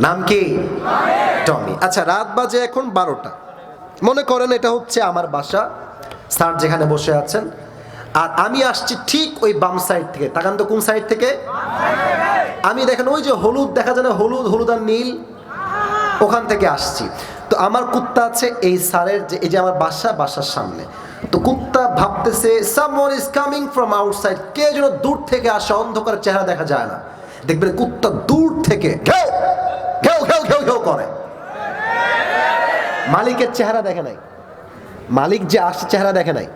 নাম কি? টমি। আচ্ছা রাত বাজে এখন বারোটা। মনে করেন এটা হচ্ছে আমার বাসা, স্যার যেখানে বসে আছেন। আর আমি আসছি ঠিক ওই বাম সাইড থেকে। তাকান তো কোন সাইড থেকে? আমি দেখেন ওই যে হলুদ, দেখা যায় না, হলুদ হলুদ আর নীল? ওখান থেকে আসছি। তো আমার কুত্তা আছে এই স্যারের যে, এই যে আমার বাসা, বাসার সামনে। তো কুত্তা ভাবতেছে someone is coming from outside কে যেন দূর থেকে আসে, অন্ধকার চেহারা দেখা যায় না। দেখবেন কুত্তা দূর থেকে ঘেউ করে। মালিকের চেহারা দেখে নাই। মালিক যে আসছে চেহারা দেখে নাই।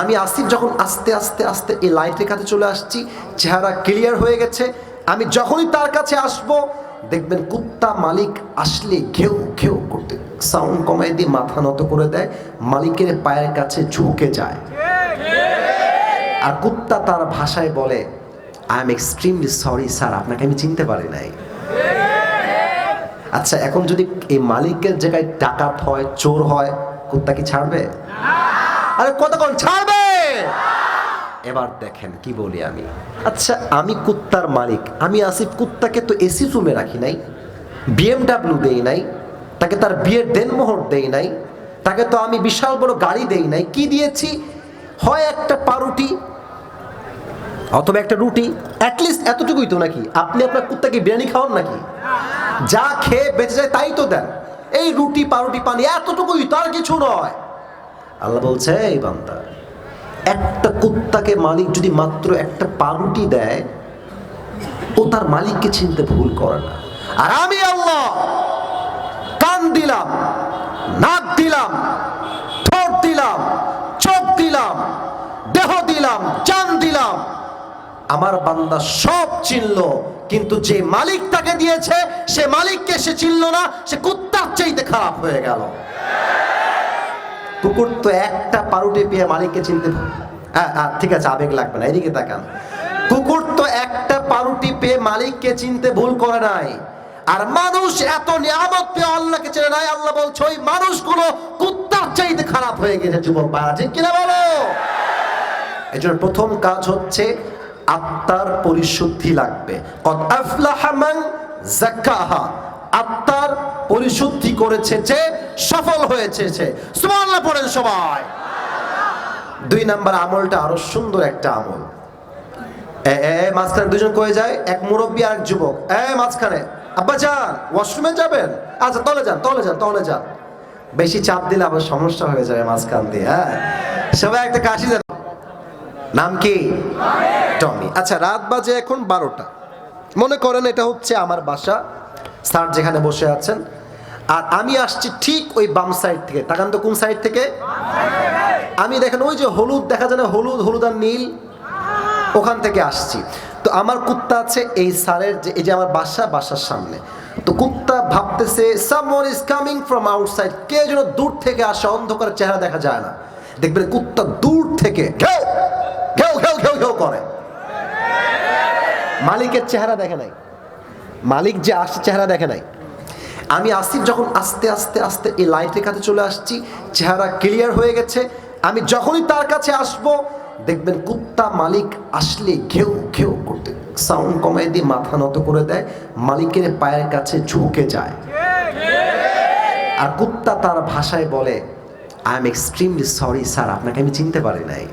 আমি আসিফ যখন আস্তে আস্তে আস্তে এই লাইটের কাছে চলে আসছি, চেহারা ক্লিয়ার হয়ে গেছে। আমি যখনই তার কাছে আসব, দেখবেন কুত্তা মালিক আসলে ঘেউ ঘেউ করতে সাউন্ড কমাই দিয়ে মাথা নত করে দেয়, মালিকের পায়ের কাছে ঝুঁকে যায়। আর কুত্তা তার ভাষায় বলে I am extremely sorry sir আপনাকে আমি চিনতে পারি নাই। আচ্ছা এখন যদি এই মালিকের জায়গায় ডাকাত হয়, চোর হয়, কুত্তা কি ছাড়বে? আরে কতক্ষণ ছাড়বে? এবার দেখেন, কি বলি আমি? আচ্ছা আমি কুত্তার মালিক, আমি আসিফ কুত্তাকে তো এসি রুমে রাখি নাই বিএমডাব্লিউ দেই নাই, তাকে তার বিয়ের দেনমোহর দেই নাই, তাকে তো আমি বিশাল বড় গাড়ি দেই নাই, কি দিয়েছি? হয় একটা পাউরুটি অথবা একটা রুটি অ্যাটলিস্ট এতটুকুই তো নাকি? আপনি আপনার কুত্তাকে বিরিয়ানি খাওয়ান নাকি? যা খেয়ে বেঁচে যায় তাই তো দেন। এই রুটি, পাউরুটি, পানি এতটুকুই, তার কিছু নয়। আল্লাহ বলছে, এই বান্দা, একটা কুত্তাকে মালিক যদি মাত্র একটা পাউরুটি দেয়, ও তার মালিককে চিনতে ভুল করে না। আর আমি আল্লাহ, কান দিলাম, নাক দিলাম, ঠোঁট দিলাম, চোখ দিলাম, দেহ দিলাম চান দিলাম আমার বান্দা সব চিনল, কিন্তু যে মালিক তাকে দিয়েছে, সে মালিককে সে চিনল না, সে কুত্তার চাইতে খারাপ হয়ে গেল। কুকুর তো একটা পাউরুটি পেয়ে মালিককে চিনতে হ্যাঁ হ্যাঁ ঠিক আছে, আবেগ লাগবে না, এদিকে তাকান। কুকুর তো একটা পাউরুটি পেয়ে মালিককে চিনতে ভুল করে নাই। আর মানুষ এত নিয়ামত পেয়ে আল্লাহকে চেনে নাই, আল্লাহ বলছে, ওই মানুষ মানুষগুলো কুত্তার চাইতে খারাপ হয়ে গেছে, যুবক ভাইরা। ঠিক কিনা বলো? এই জন্য প্রথম কাজ হচ্ছে আত্মার পরিশুদ্ধি লাগবে। আত্মার পরিশুদ্ধি করেছে যে, সফল হয়েছে সে। সুবহানাল্লাহ পড়েন সবাই। দুই নাম্বার আমলটা আরও সুন্দর একটা আমল। মাঝখানে দুজন কয়ে যায়, এক মুরব্বী আর এক যুবক। এ মাঝখানে। আব্বা যান ওয়াশরুমে যাবেন? আচ্ছা তলে যান তলে যান তলে যান। বেশি চাপ দিলে আবার সমস্যা হয়ে যাবে মাঝখান দিয়ে হ্যাঁ? সবাই একটা কাশি দেন নাম কি? টমি। আচ্ছা রাত বাজে এখন বারোটা। মনে করেন এটা হচ্ছে আমার বাসা, স্যার যেখানে বসে আছেন। আর আমি আসছি ঠিক ওই বাম সাইড থেকে। তাকান তো কোন সাইড থেকে? আমি দেখেন ওই যে হলুদ, দেখা যায় না, হলুদ হলুদ আর নীল। ওখান থেকে আসছি। তো আমার কুত্তা আছে এই স্যারের যে এই যে আমার বাসা, বাসার সামনে। তো কুত্তা ভাবতেছে someone is coming from outside কে যেন দূর থেকে আসে, অন্ধকার চেহারা দেখা যায় না। দেখবেন কুত্তা দূর থেকে ঘেউ ঘেউ ঘেউ করে। মালিকের চেহারা দেখে নাই। মালিক যে আসছে চেহারা দেখে নাই। আমি আসিফ যখন আস্তে আস্তে আস্তে এই লাইটের কাছে চলে আসছি, চেহারা ক্লিয়ার হয়ে গেছে। আমি যখনই তার কাছে আসব, দেখবেন কুত্তা মালিক আসলে ঘেউ ঘেউ করতে সাউন্ড কমাই দিয়ে মাথা নত করে দেয়, মালিকের পায়ের কাছে ঝুঁকে যায়। আর কুত্তা তার ভাষায় বলে I am extremely sorry sir আপনাকে আমি চিনতে পারি নাই।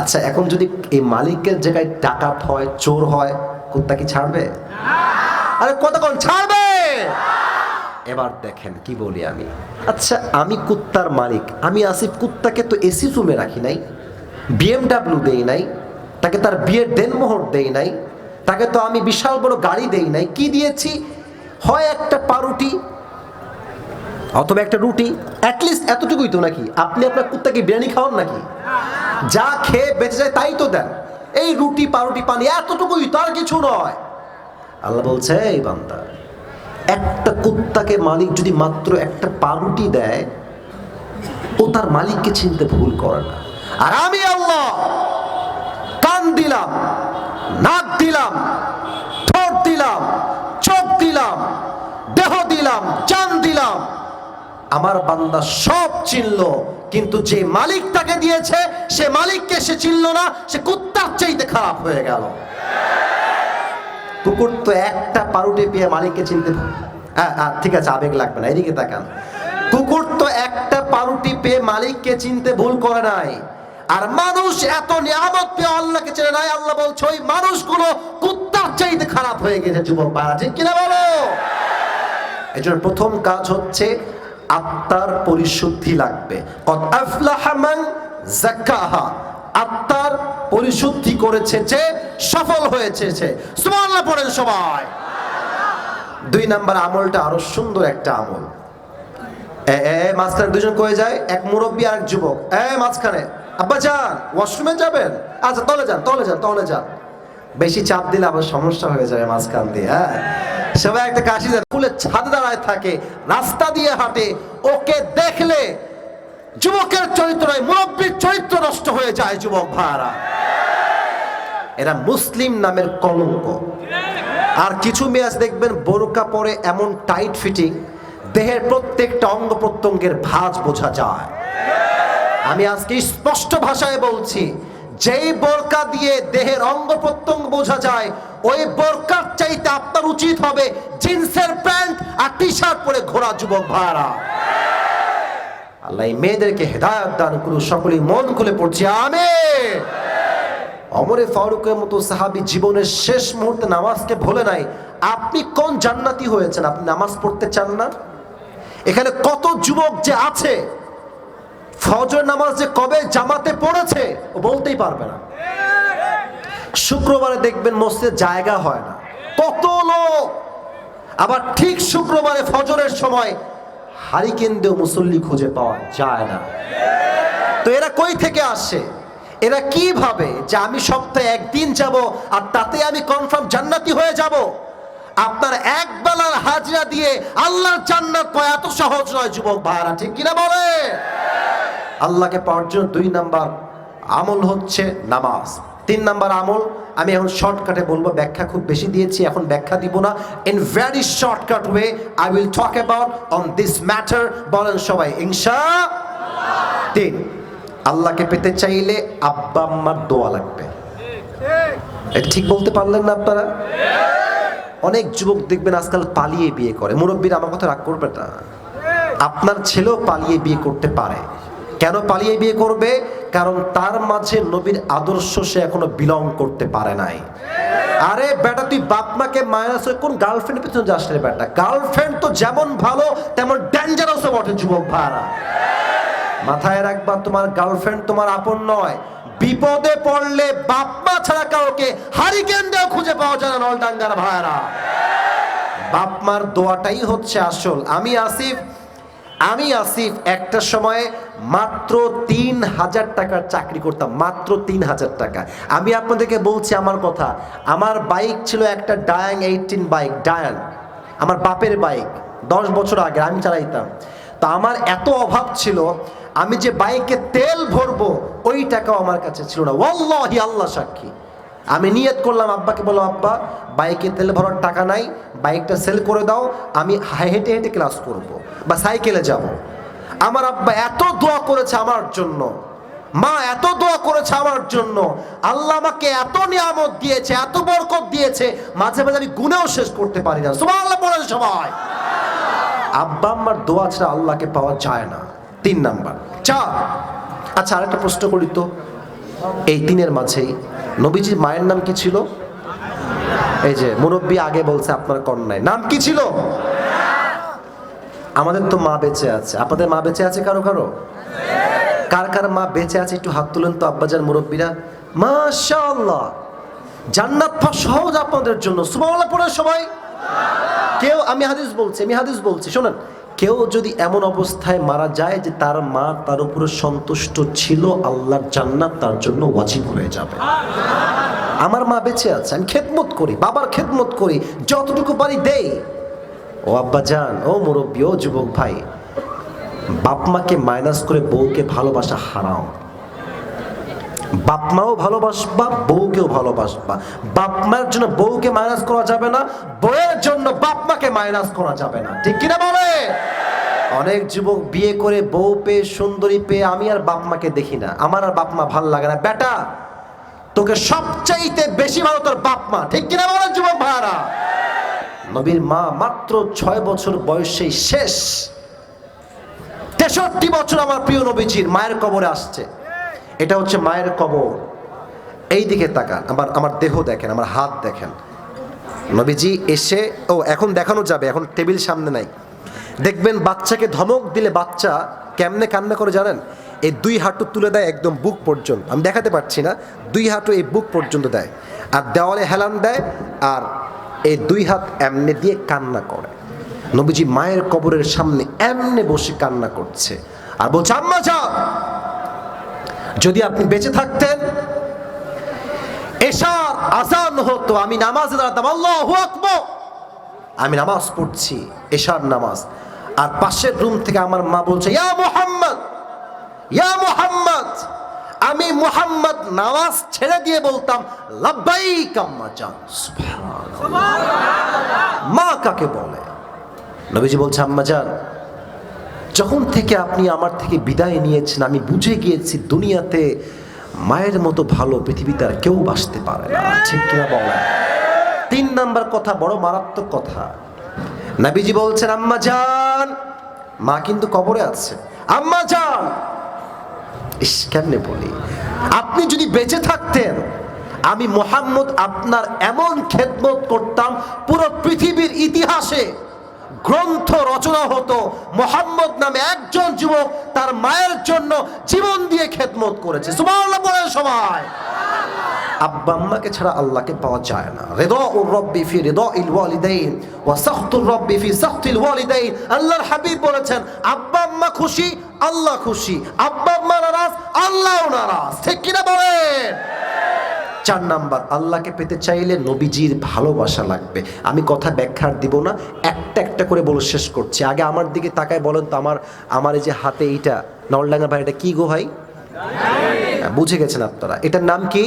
আচ্ছা এখন যদি এই মালিকের জায়গায় ডাকাত হয়, চোর হয়, কুত্তা কি ছাড়বে? আরে কতক্ষণ ছাড়বে? এবার দেখেন, কি বলি আমি? আচ্ছা আমি কুত্তার মালিক, আমি আসিফ কুত্তাকে তো এসি রুমে রাখি নাই বিএমডাব্লিউ দেই নাই, তাকে তার বিয়ের দেনমোহর দেই নাই, তাকে তো আমি বিশাল বড় গাড়ি দেই নাই, কি দিয়েছি? হয় একটা পাউরুটি অথবা একটা রুটি অ্যাটলিস্ট এতটুকুই তো নাকি? আপনি আপনার কুত্তাকে বিরিয়ানি খাওয়ান নাকি? যা খেয়ে বেঁচে যায় তাই তো দেন। এই রুটি, পাউরুটি, পানি এতটুকুই, তার কিছু নয়। আল্লাহ বলছে, এই বান্দা, একটা কুত্তাকে মালিক যদি মাত্র একটা পাউরুটি দেয়, ও তার মালিককে চিনতে ভুল করে না। আর আমি আল্লাহ, কান দিলাম, নাক দিলাম, ঠোঁট দিলাম, চোখ দিলাম, দেহ দিলাম, চান দিলাম আমার বান্দা সব চিনল, কিন্তু যে মালিক তাকে দিয়েছে, সে মালিককে সে চিনল না, সে কুত্তার চাইতে খারাপ হয়ে গেল। কুকুর তো একটা পাউরুটি পেয়ে মালিককে চিনতে হ্যাঁ হ্যাঁ ঠিক আছে, আবেগ লাগবে না, এদিকে তাকান। কুকুর তো একটা পাউরুটি পেয়ে মালিককে চিনতে ভুল করে নাই। আর মানুষ এত নিয়ামত পেয়ে আল্লাহকে চেনে নাই, আল্লাহ বলছে, ওই মানুষগুলো কুত্তার চাইতে খারাপ হয়ে গেছে, যুবক ভাড়া ঠিক কিনা বলো? এই প্রথম কাজ হচ্ছে আত্মার পরিশুদ্ধি লাগবে। আত্মার পরিশুদ্ধি করেছে যে, সফল হয়েছে যে সুবহানাল্লাহ পড়েন সবাই। দুই নাম্বার আমলটা আরও সুন্দর একটা আমল। মাঝখানে দুজন কয়ে যায়? এক মুরব্বী আর এক যুবক। এ, মাঝখানে। আব্বা যান ওয়াশরুমে যাবেন? আচ্ছা তলে যান তলে যান তলে যান। বেশি চাপ দিলে আবার সমস্যা হয়ে যাবে মাঝখান দিয়ে হ্যাঁ? সবাই একটা কাশি ফুলের ছাদে দাঁড়ায় থাকে, রাস্তা দিয়ে হাঁটে, ওকে দেখলে যুবকের চরিত্র নয় মুরব্বীর চরিত্র নষ্ট হয়ে যায় যুবক ভাড়া এরা মুসলিম নামের কলঙ্ক। আর কিছু মেয়াজ দেখবেন, বোরকা পরে এমন টাইট ফিটিং দেহের প্রত্যেকটা অঙ্গ প্রত্যঙ্গের ভাঁজ বোঝা যায়। আমি আজকে স্পষ্ট ভাষায় বলছি যেই বোরকা দিয়ে দেহের অঙ্গ প্রত্যঙ্গ বোঝা যায়, ওই বোরকার চাইতে আপনার উচিত হবে জিন্সের প্যান্ট আর টি শার্ট পরে ঘোরা যুবক ভাড়া আল্লাহ মেয়েদেরকে হেদায়ত দান করুন সকলেই মন খুলে পড়ছি আমি অমরে ফারুকের মতো সাহাবী জীবনের শেষ মুহূর্তে নামাজকে ভুলে নাই। আপনি কোন জান্নাতি হয়েছেন? আপনি নামাজ পড়তে চান না? এখানে কত যুবক যে আছে ফজর নামাজ যে কবে জামাতে পড়েছে, ও বলতেই পারবে না। শুক্রবারে দেখবেন মসজিদে জায়গা হয় না। কত লোক। আবার ঠিক শুক্রবারে ফজরের সময় হারিকেন দিয়েও মুসল্লি খুঁজে পাওয়া যায় না। তো এরা কই থেকে আসে? এরা কি ভাবে যে আমি সপ্তাহে একদিন যাব আর তাতে আমি কনফার্ম জান্নাতি হয়ে যাব? আপনার এক বেলার হাজরা দিয়ে আল্লাহর জান্নাত পাওয়া এত সহজ নয়, যুবক ভাইরা ঠিক কিনা বলে আল্লাহকে পাওয়ার জন্য দুই নাম্বার আমল হচ্ছে নামাজ। তিন নাম্বার আমল, আমি এখন শর্টকাটে বলব, ব্যাখ্যা খুব বেশি দিয়েছি, এখন ব্যাখ্যা দিব না। In very shortcut way I will talk about on this matter বলেন সবাই ইনশা তিন, আল্লাহকে পেতে চাইলে আব্বা আম্মার দোয়া লাগবে। এটা ঠিক বলতে পারলেন না আপনারা? অনেক যুবক দেখবেন আজকাল পালিয়ে বিয়ে করে। মুরব্বীরা আমার কথা রাগ করবে না। আপনার ছেলেও পালিয়ে বিয়ে করতে পারে। কেন পালিয়ে বিয়ে করবে? কারণ তার মাঝে নবীর আদর্শ সে এখনও বিলং করতে পারে নাই। আরে বেটা, তুই বাপ মাকে মাইনাস হয়ে কোন গার্লফ্রেন্ড পেছনে যাস রে বেটা? গার্লফ্রেন্ড তো যেমন ভালো, তেমন ডেঞ্জারাসও বটে, যুবক ভাড়া মাথায় রাখবা, তোমার গার্লফ্রেন্ড তোমার আপন নয়। বিপদে পড়লে বাপ মা ছাড়া কাউকে হারিকেন দেও খুঁজে পাওয়া যায় না, নলডাঙ্গার ভাইরা। বাপ মার দোয়াটাই হচ্ছে আসল। আমি আসিফ আমি, আসিফ, একটা সময়ে মাত্র তিন হাজার টাকার চাকরি করতাম, মাত্র তিন হাজার টাকা। আমি আপনাদেরকে বলছি আমার কথা, আমার বাইক ছিল একটা ডায়াং এইটিন বাইক ডায়াং আমার বাপের বাইক দশ বছর আগে আমি চালাইতাম। তা আমার এত অভাব ছিল, আমি যে বাইকে তেল ভরবো, ওই টাকাও আমার কাছে ছিল না। ওয়াল্লাহি আল্লাহ সাক্ষী। আমি নিয়ত করলাম, আব্বাকে বললাম আব্বা, বাইকে তেল ভরার টাকা নাই, বাইকটা সেল করে দাও, আমি হেঁটে হেঁটে ক্লাস করব বা সাইকেলে যাব। আমার আব্বা এত দোয়া করেছে আমার জন্য। মা এত দোয়া করেছে আমার জন্য। আল্লাহ আমাকে এত নিয়ামত দিয়েছে, এত বরকত দিয়েছে, মাঝে মাঝে আমি গুনেও শেষ করতে পারি না। সবাই আল্লাহ পড়ে সবাই। আব্বা আম্মার দোয়া ছাড়া আল্লাহকে পাওয়া যায় না। তিন নাম্বার। চার। আচ্ছা আরেকটা প্রশ্ন করি তো। এই তিনের মাঝেই নবীজির মায়ের নাম কি ছিল? এই যে মুরব্বী আগে বলছে, আপনার কন্যায়। নাম কি ছিল? আমাদের তো মা বেঁচে আছে। আপনাদের মা বেঁচে আছে কারও কারও? কার কার মা বেঁচে আছে একটু হাত তুলেন তো আব্বাজান মুরব্বীরা। মাশাআল্লাহ। জান্নাত পাওয়া সহজ আপনাদের জন্য। সুবহানাল্লাহ সবাই। কেউ, আমি হাদিস বলছি, আমি হাদিস বলছি, শোনেন। কেউ যদি এমন অবস্থায় মারা যায় যে তার মা তার উপরে সন্তুষ্ট ছিল, আল্লাহর জান্নাত তার জন্য ওয়াজিব হয়ে যাবে। আমার মা বেঁচে আছে, আমি খেদমত করি, বাবার খেদমত করি, যতটুকু পারি দেই। ও আব্বা যান ও মুরব্বী, ও যুবক ভাই, বাপ মাকে মাইনাস করে বউকে ভালোবাসা হারাও। বাপ মাও ভালোবাসবা, বউকেও ভালোবাসবা। বাপ মায়ের জন্য বউকে মাইনাস করা যাবে না, বউয়ের জন্য বাপ মাকে মাইনাস করা যাবে না। ঠিক কিনা বলে অনেক যুবক বিয়ে করে বউ পেয়ে, সুন্দরী পেয়ে আমি আর বাপ মাকে দেখি না। আমার আর বাপ মা ভালো লাগে না। বেটা, তোকে সবচাইতে বেশি ভালো তোর বাপ মা। ঠিক কিনা বলেন যুবক ভাড়া নবীর মা মাত্র ছয় বছর বয়সেই শেষ। তেষট্টি বছর আমার প্রিয় নবীজির মায়ের কবরে আসছে। এটা হচ্ছে মায়ের কবর। এই দিকে তাকান। আমার আমার দেহ দেখেন, আমার হাত দেখেন। নবীজি এসে, ও এখন দেখানো যাবে, এখন টেবিল সামনে নাই। দেখবেন বাচ্চাকে ধমক দিলে বাচ্চা কেমনে কান্না করে জানেন? এই দুই হাঁটু তুলে দেয় একদম বুক পর্যন্ত। আমি দেখাতে পারছি না। দুই হাঁটু এই বুক পর্যন্ত দেয়। আর দেওয়ালে হেলান দেয় আর এই দুই হাত এমনে দিয়ে কান্না করে। নবীজি মায়ের কবরের সামনে এমনে বসে কান্না করছে। আর বলছে, আম্মা যা যদি আপনি বেঁচে থাকতেন এশার আজান হতো, আমি নামাজে দাঁড়াতাম। আল্লাহু আকবার। আমি নামাজ পড়ছি, এশার নামাজ। আর পাশের রুম থেকে আমার মা বলছে, ইয়া মোহাম্মদ ইয়া মোহাম্মদ, আমি মোহাম্মদ নামাজ ছেড়ে দিয়ে বলতাম আম্মা জান সুবহানাল্লাহ। মা কাকে বলে? নবীজি বলছে, আম্মা জান, যখন থেকে আপনি আমার থেকে বিদায় নিয়েছেন, আমি বুঝে গিয়েছি দুনিয়াতে মায়ের মতো ভালো পৃথিবীতে আর কেউ বাঁচতে পারে না। ঠিক কিনা বলেন? তিন নাম্বার কথা, বড় মারাত্মক কথা। নাবিজি বলছেন, আম্মা জান। মা কিন্তু কবরে আছে। আম্মা জান! ইস, কেমনে বলি? আপনি যদি বেঁচে থাকতেন, আমি মোহাম্মদ আপনার এমন খেদমত করতাম, পুরো পৃথিবীর ইতিহাসে গ্রন্থ রচনা হতো, মোহাম্মদ নামে একজন যুবক তার মায়ের জন্য জীবন দিয়ে খেদমত করেছে। বলেন সবাই। আব্বা আম্মাকে ছাড়া আল্লাহকে পাওয়া যায় না। রেদা ও রব্বি ফি রেদা ইল ওয়ালিদাইন ওয়া সাখতুর রব্বি ফি সাখতিল ওয়ালিদাইন। আল্লাহর হাবিব বলেছেন, আব্বা আম্মা খুশি, আল্লাহ খুশি। আব্বা আম্মা নারাজ, আল্লাহও নারাজ। ঠিক কিনা বলেন? চার নাম্বার, আল্লাহকে পেতে চাইলে নবীজির ভালোবাসা লাগবে। আমি কথা ব্যাখ্যার দিব না, একটা একটা করে বলে শেষ করছি। আগে আমার দিকে তাকায় বলেন তো, আমার আমার এই যে হাতে এইটা নলডাঙ্গা ভাই, এটা কী গো ভাই? হ্যাঁ, বুঝে গেছেন আপনারা। এটার নাম কি?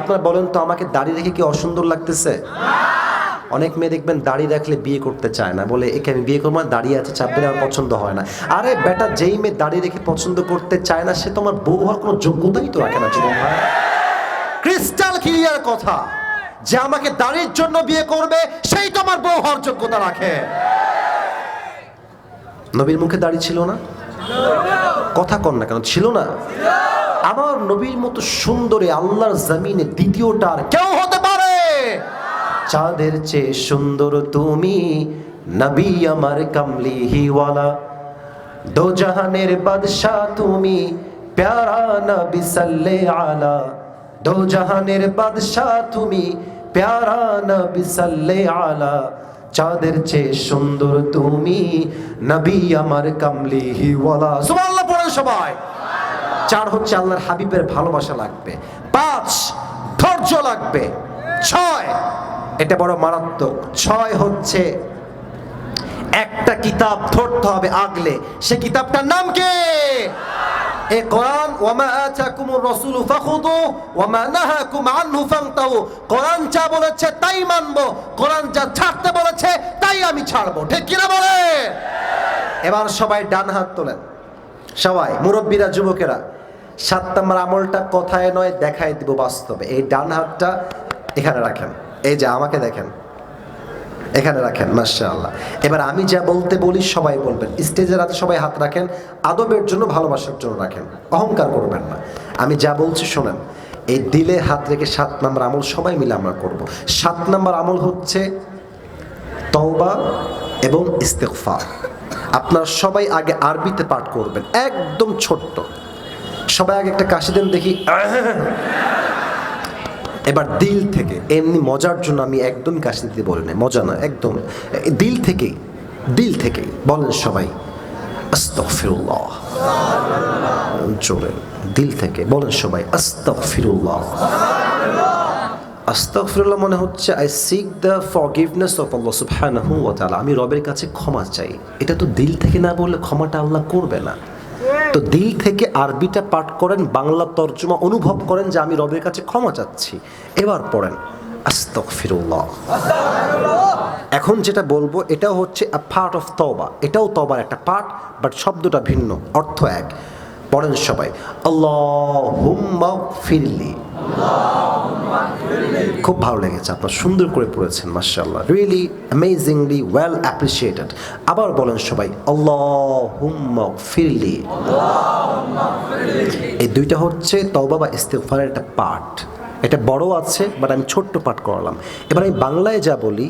আপনারা বলেন তো আমাকে দাড়ি রেখে কি অসুন্দর লাগতেছে? অনেক মেয়ে দেখবেন দাড়ি রাখলে বিয়ে করতে চায় না। বলে একে আমি বিয়ে করব না দাঁড়িয়ে আছে চাপ দিলে আমার পছন্দ হয় না। আরে বেটা যেই মেয়ে দাড়ি রেখে পছন্দ করতে চায় না সে তোমার বউ হওয়ার কোনো যোগ্যতাই তো রাখে না ভাই ক্রিস্টাল ক্লিয়ার কথা। যে আমাকে দাড়ির জন্য বিয়ে করবে সেই তোমার বউ হওয়ার যোগ্যতা রাখে। নবীর মুখে দাড়ি ছিল না? কথা কন না কেন ছিল না? আমার নবীর মতো সুন্দরে আল্লাহর জমিনে দ্বিতীয়টা আর কেউ হতে পারে। চাঁদের চেয়ে সুন্দর তুমি নবী আমার কামলি হিওয়ালা দো জাহানের বাদশাহ তুমি প্যারা নবী সাল্লে আলা দো জাহানের বাদশাহ তুমি প্যারা নবী সাল্লে আলা চাঁদের চেয়ে সুন্দর তুমি নবী আমার কামলি হিওয়ালা সুবহানাল্লাহ, পড়েন সবাই। চার হচ্ছে আল্লাহর হাবিবের ভালোবাসা লাগবে। পাঁচ, ধৈর্য লাগবে। ছয়, এটা বড় মারাত্মক। ছয় হচ্ছে একটা কিতাব ধরতে হবে আগলে। সে কিতাবটার নাম কে? এ কোরআন, ওয়ামা আতাকুমুর রাসূল ফাখুদু ওয়ামা নাহাকুম আনহু ফান্তাহু। কোরআন যা বলেছে তাই মানবো, কোরআন যা ছাড়তে বলেছে তাই আমি ছাড়বো। ঠিক কিনা বলে এবার সবাই ডান হাত তোলেন। সবাই, মুরব্বীরা, যুবকেরা সাত নম্বর আমলটা কথায় নয়, দেখায় দিব বাস্তবে। এই ডান হাতটা এখানে রাখেন। এই যে আমাকে দেখেন। এখানে রাখেন, মাশাআল্লাহ। এবার আমি যা বলতে বলি, সবাই বলবেন। স্টেজের হাতে সবাই হাত রাখেন, আদবের জন্য, ভালোবাসার জন্য রাখেন। অহংকার করবেন না। আমি যা বলছি শোনেন। এই দিলে হাত রেখে সাত নম্বর আমল সবাই মিলে আমরা করব। সাত নম্বর আমল হচ্ছে তওবা এবং ইস্তেগফার। আপনারা সবাই আগে আরবিতে পাঠ করবেন। একদম ছোট্ট। সবাই আগে একটা কাশি দেন, দেখি। এবার দিল থেকে, এমনি মজার জন্য আমি একদম কাশি দিতে বলি না মজা না একদম। দিল থেকেই দিল থেকেই, বলেন সবাই, আস্তাগফিরুল্লাহ। জোরে দিল থেকে, বলেন সবাই, আস্তাগফিরুল্লাহ। আস্তাগফিরুল্লাহ মনে হচ্ছে I seek the forgiveness of Allah সুবহানাহু ওয়া তাআলা, আমি রবের কাছে ক্ষমা চাই। এটা তো দিল থেকে না বললে ক্ষমাটা আল্লাহ করবে না। তো দিল থেকে আরবিটা পাঠ করেন, বাংলা তর্জমা অনুভব করেন যে আমি রবের কাছে ক্ষমা চাচ্ছি। এবার পড়েন এখন যেটা বলব, এটাও হচ্ছে পার্ট অফ তবা এটাও তবার একটা পার্ট বাট শব্দটা ভিন্ন, অর্থ এক। পড়েন সবাই আল্লাহ ফিরলি খুব ভালো লেগেছে, আপনার সুন্দর করে পড়েছেন মার্শাল্লাহ রিয়েলি অ্যামেজিংলি ওয়েল অ্যাপ্রিসিয়েটেড আবার বলেন সবাই আল্লাহ ফিরলি এই দুইটা হচ্ছে তওবা বা ইস্তেগফারের একটা পার্ট এটা বড় আছে বাট আমি ছোট্ট পাঠ করালাম। এবার আমি বাংলায় যা বলি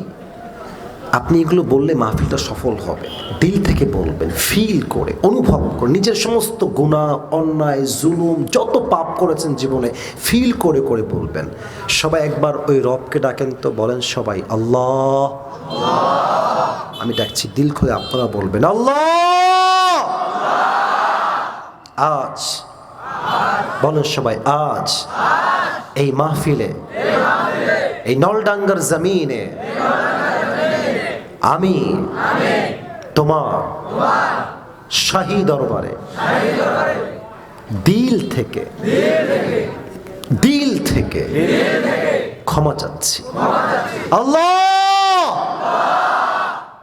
আপনি এগুলো বললে মাহফিলটা সফল হবে। দিল থেকে বলবেন ফিল করে, অনুভব করে, নিজের সমস্ত গুণা, অন্যায়, জুলুম, যত পাপ করেছেন জীবনে ফিল করে করে বলবেন। সবাই একবার ওই রবকে ডাকেন তো, বলেন সবাই, আল্লাহ। আমি ডাকছি, দিল খুলে আপনারা বলবেন, আল্লাহ। আজ, বলেন সবাই, আজ। এই মাহফিলে, এই নলডাঙ্গার জমিনে আমি তোমার শাহী দরবারে, দিল থেকে দিল থেকে ক্ষমা চাচ্ছি। আল্লাহ!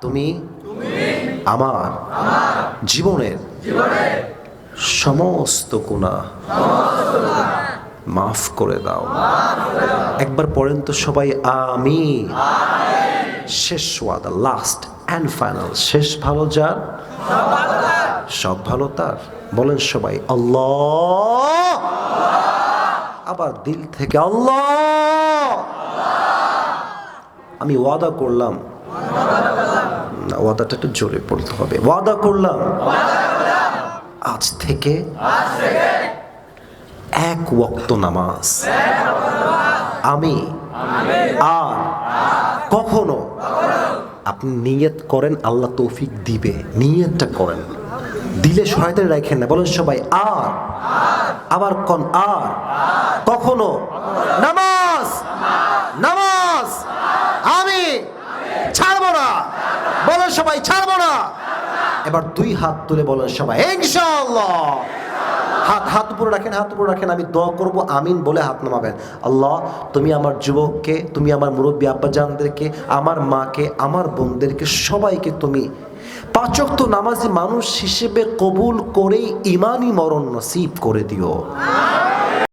তুমি আমার জীবনের সমস্ত গুণা মাফ করে দাও। একবার পড়েন তো সবাই আমি শেষ ওয়াদা লাস্ট অ্যান্ড ফাইনাল শেষ ভালো যার? সব ভালো তার। বলেন সবাই, আল্লাহ! আবার দিল থেকে আল্লাহ! আমি ওয়াদা করলাম। না, ওয়াদাটা একটু জোরে পড়তে হবে। ওয়াদা করলাম। আজ থেকে এক ওয়াক্ত নামাজ। আমি আর কখনো আপনি নিয়ত করেন, আল্লাহ তৌফিক দিবে। নিয়তটা করেন। দিলে সহায়তা রাখেন না। বলেন সবাই, আর। আবার কন, আর। কখনো? নামাজ! নামাজ! আমি ছাড়বো না। বলেন সবাই, ছাড়বো না। এবার দুই হাত তুলে বলেন সবাই, ইনশাআল্লাহ। হাত হাত উপরে রাখেন, হাত উপরে রাখেন, আমি দোয়া করব, আমিন বলে হাত নামাবেন। আল্লাহ, তুমি আমার যুবককে, তুমি আমার মুরব্বী আব্বাজানদেরকে, আমার মাকে, আমার বোনদেরকে, সবাইকে তুমি পাচক তো নামাজি মানুষ হিসেবে কবুল করেই ইমানই মরণ নসিব করে দিও।